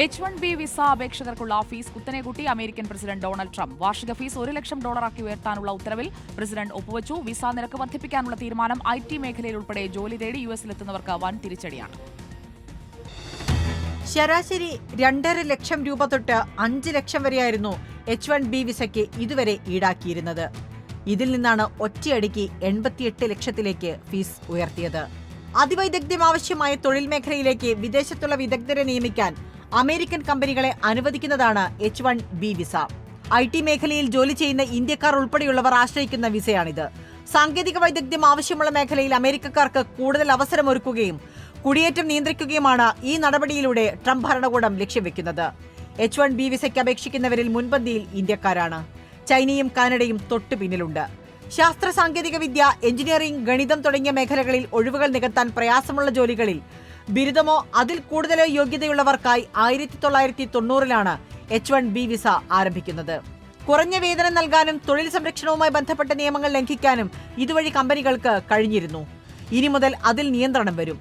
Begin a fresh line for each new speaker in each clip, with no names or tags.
H one B visa അപേക്ഷകർക്കുള്ള fees കുത്തനെ കൂട്ടി അമേരിക്കൻ പ്രസിഡന്റ് ഡൊണാൾഡ് ട്രംപ്. വാർഷിക ഫീസ് ഒരു ലക്ഷം ഡോളറാക്കി ഉയർത്താനുള്ള ഉത്തരവിൽ പ്രസിഡന്റ് ഒപ്പുവച്ചു. വിസ നിരക്ക് വർദ്ധിപ്പിക്കാനുള്ള തീരുമാനം ഐ ടി മേഖലയിൽ ഉൾപ്പെടെ ജോലി തേടി യു എസിലെത്തുന്നവർക്ക് വൻ തിരിച്ചടിയാണ്.
ശരാശരി രണ്ടര ലക്ഷം രൂപ തൊട്ട് അഞ്ച് ലക്ഷം വരെയായിരുന്നു എച്ച് വൺ ബി വിസയ്ക്ക് ഇതുവരെ ഈടാക്കിയിരുന്നത്. ഇതിൽ നിന്നാണ് ഒറ്റയടിക്ക് എൺപത്തിയെട്ട് ലക്ഷത്തിലേക്ക് ഫീസ് ഉയർത്തിയത്. അതിവൈദഗ്ധ്യം ആവശ്യമായ തൊഴിൽ മേഖലയിലേക്ക് വിദേശത്തുള്ള വിദഗ്ധരെ നിയമിക്കാൻ അമേരിക്കൻ കമ്പനികളെ അനുവദിക്കുന്നതാണ് H one B visa. I T മേഖലയിൽ ജോലി ചെയ്യുന്ന ഇന്ത്യക്കാർ ഉൾപ്പെടെയുള്ളവർ ആശ്രയിക്കുന്ന വിസയാണിത്. സാങ്കേതിക വൈദഗ്ധ്യം ആവശ്യമുള്ള മേഖലയിൽ അമേരിക്കക്കാർക്ക് കൂടുതൽ അവസരമൊരുക്കുകയും കുടിയേറ്റം നിയന്ത്രിക്കുകയുമാണ് ഈ നടപടിയിലൂടെ ട്രംപ് ഭരണകൂടം ലക്ഷ്യം വെക്കുന്നത്. എച്ച് വൺ ബി വിസയ്ക്ക് അപേക്ഷിക്കുന്നവരിൽ മുൻപന്തിയിൽ ഇന്ത്യക്കാരാണ്. ചൈനയും കാനഡയും തൊട്ടു പിന്നിലുണ്ട്. ശാസ്ത്ര സാങ്കേതിക വിദ്യ എഞ്ചിനീയറിംഗ് ഗണിതം തുടങ്ങിയ മേഖലകളിൽ ഒഴിവുകൾ നികത്താൻ പ്രയാസമുള്ള ജോലികളിൽ ബിരുദമോ അതിൽ കൂടുതലോ യോഗ്യതയുള്ളവർക്കായി ആയിരത്തി തൊള്ളായിരത്തി തൊണ്ണൂറിലാണ് എച്ച് വൺ ബി വിസ ആരംഭിക്കുന്നത്. കുറഞ്ഞ വേതനം നൽകാനും തൊഴിൽ സംരക്ഷണവുമായി ബന്ധപ്പെട്ട നിയമങ്ങൾ ലംഘിക്കാനും ഇതുവഴി കമ്പനികൾക്ക് കഴിഞ്ഞിരുന്നു. ഇനി മുതൽ അതിൽ നിയന്ത്രണം വരും.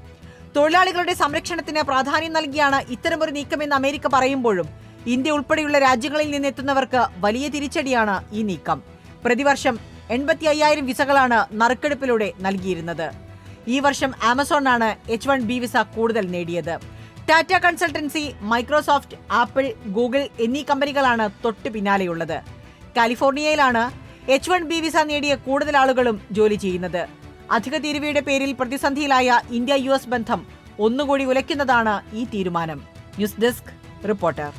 തൊഴിലാളികളുടെ സംരക്ഷണത്തിന് പ്രാധാന്യം നൽകിയാണ് ഇത്തരമൊരു നീക്കമെന്ന് അമേരിക്ക പറയുമ്പോഴും ഇന്ത്യ ഉൾപ്പെടെയുള്ള രാജ്യങ്ങളിൽ നിന്നെത്തുന്നവർക്ക് വലിയ തിരിച്ചടിയാണ് ഈ നീക്കം. പ്രതിവർഷം എൺപത്തി അയ്യായിരം വിസകളാണ് നറുക്കെടുപ്പിലൂടെ നൽകിയിരുന്നത്. ഈ വർഷം ആമസോണാണ് എച്ച് വൺ ബി വിസ കൂടുതൽ നേടിയത്. Tata consultancy Microsoft Apple Google എന്നീ കമ്പനികളാണ് തൊട്ടു പിന്നാലെയുള്ളത്. കാലിഫോർണിയയിലാണ് എച്ച് വൺ ബി വിസ നേടിയ കൂടുതൽ ആളുകളും ജോലി ചെയ്യുന്നത്. അധിക തീരുവയുടെ പേരിൽ പ്രതിസന്ധിയിലായ ഇന്ത്യ യു എസ് ബന്ധം ഒന്നുകൂടി ഉലയ്ക്കുന്നതാണ് ഈ തീരുമാനം. News desk reporter.